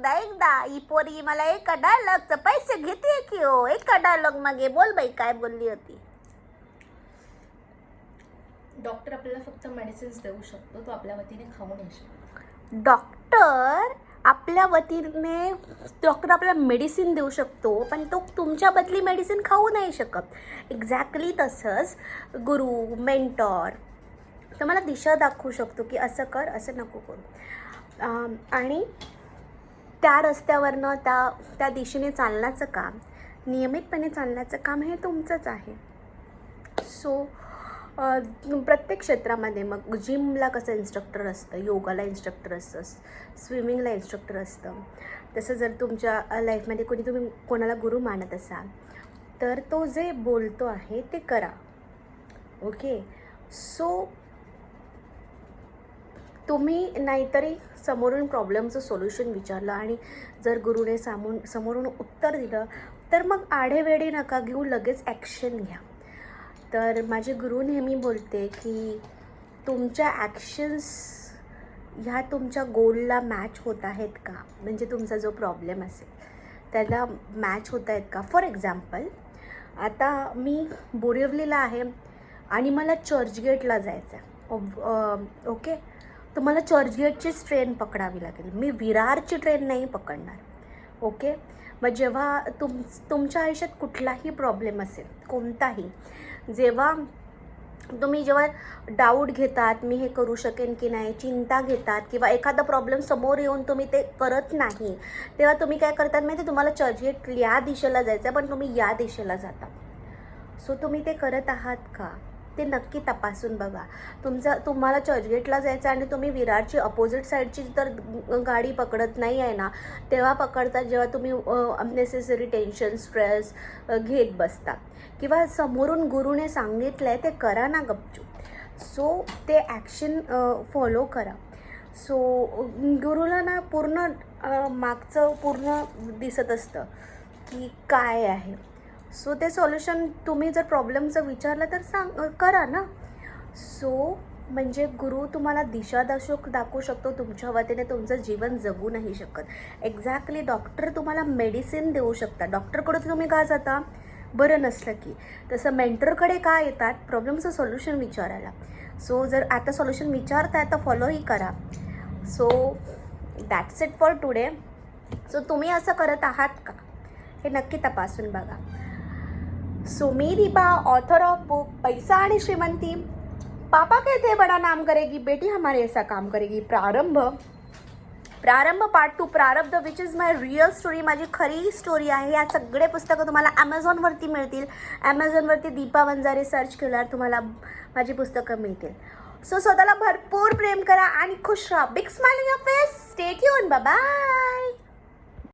एकदा एकदा. ही पोरी मला एका डायलॉगचं पैसे घेते की हो? एका डायलॉग मागे बोल बाई काय बोलली होती? डॉक्टर आपल्याला फक्त मेडिसिन्स देऊ शकतो. तो आपल्या वतीने खाऊ नाही शकतो. डॉक्टर आपल्या वतीने डॉक्टर आपल्याला मेडिसिन देऊ शकतो पण तो तुमच्या बदली मेडिसिन खाऊ नाही शकत. एक्झॅक्टली तसंच गुरु मेंटॉर तुम्हाला दिशा दाखवू शकतो की असं कर असं नको करू. आणि त्या रस्त्यावरनं त्या त्या दिशेने चालण्याचं काम नियमितपणे चालण्याचं काम हे तुमचंच आहे. सो प्रत्येक क्षेत्रामध्ये मग जिमला कसं इन्स्ट्रक्टर असतं योगाला इन्स्ट्रक्टर असतं स्विमिंगला इन्स्ट्रक्टर असतं. तसं जर तुमच्या लाईफमध्ये कोणी तुम्ही कोणाला गुरु मानत असाल तर तो जे बोलतो आहे ते करा. ओके सो तुम्ही नाहीतरी समोरून प्रॉब्लेमचं सोल्युशन विचारलं आणि जर गुरुने सामून समोरून उत्तर दिलं तर मग आढेवेढे नका घेऊ लगेच ॲक्शन घ्या. तर माझे गुरु नेहमी बोलते की तुमच्या ॲक्शन्स ह्या तुमच्या गोलला मॅच होत आहेत का? म्हणजे तुमचा जो प्रॉब्लेम असेल त्याला मॅच होत आहेत का? फॉर एक्झाम्पल आता मी बोरिवलीला आहे आणि मला चर्चगेटला जायचं आहे ओके तर मला चर्चगेटचीच ट्रेन पकडावी लागेल. मी विरारची ट्रेन नाही पकडणार. ओके? मग जेव्हा तुम तुमच्या आयुष्यात कुठलाही प्रॉब्लेम असेल कोणताही जेव्हा तुम्ही जेव्हा डाऊट घेतात मी हे करू शकेन की नाही चिंता घेतात किंवा एखादा प्रॉब्लेम समोर येऊन तुम्ही ते करत नाही तेव्हा तुम्ही काय करतात माहिती आहे? तुम्हाला चर्चगेट या दिशेला जायचं आहे पण तुम्ही या दिशेला जाता. सो तुम्ही ते करत आहात का? ते नक्की तपासून बघा. तुमचं तुम्हाला चर्चगेटला जायचं आणि तुम्ही विरारची अपोजिट साईडची तर गाडी पकडत नाही आहे ना तेव्हा पकडता जेव्हा तुम्ही अननेसेसरी टेन्शन स्ट्रेस घेत बसता. किंवा समोरून गुरुने सांगितलं आहे ते करा ना गपचूप. सो ते ॲक्शन फॉलो करा. सो गुरुला ना पूर्ण मागचं पूर्ण दिसत असतं की काय आहे. सो ते सोल्युशन तुम्ही जर प्रॉब्लेमचं विचारलं तर सांग करा ना. सो म्हणजे गुरु तुम्हाला दिशा दाखवू शकतो. तुमच्या वतीने तुमचं जीवन जगू नाही शकत. एक्झॅक्टली डॉक्टर तुम्हाला मेडिसिन देऊ शकतात. डॉक्टरकडे तुम्ही का जाता? बरं नसलं की. तसं मेंटरकडे का येतात? प्रॉब्लेमचं सोल्युशन विचारायला. सो जर आता सोल्युशन विचारताय तर फॉलोही करा. So that's it for today so तुम्ही असं करत आहात का? हे नक्की तपासून बघा. Sumi Deepa author of book पैसा आणि श्रीमंती. पापा कहते बड़ा नाम करेगी बेटी हमारे ऐसा काम करेगी. प्रारंभ. प्रारंभ पार्ट टू प्रारब्ध which is my real story माझी खरी स्टोरी आहे. या सगळे पुस्तकं तुम्हाला ॲमेझॉनवरती मिळतील. ॲमेझॉनवरती दीपा वंजारे सर्च केल्यावर तुम्हाला माझी पुस्तकं मिळतील. सो स्वतःला भरपूर प्रेम करा आणि खुश राहा. Big smiling of face stay युन बाबा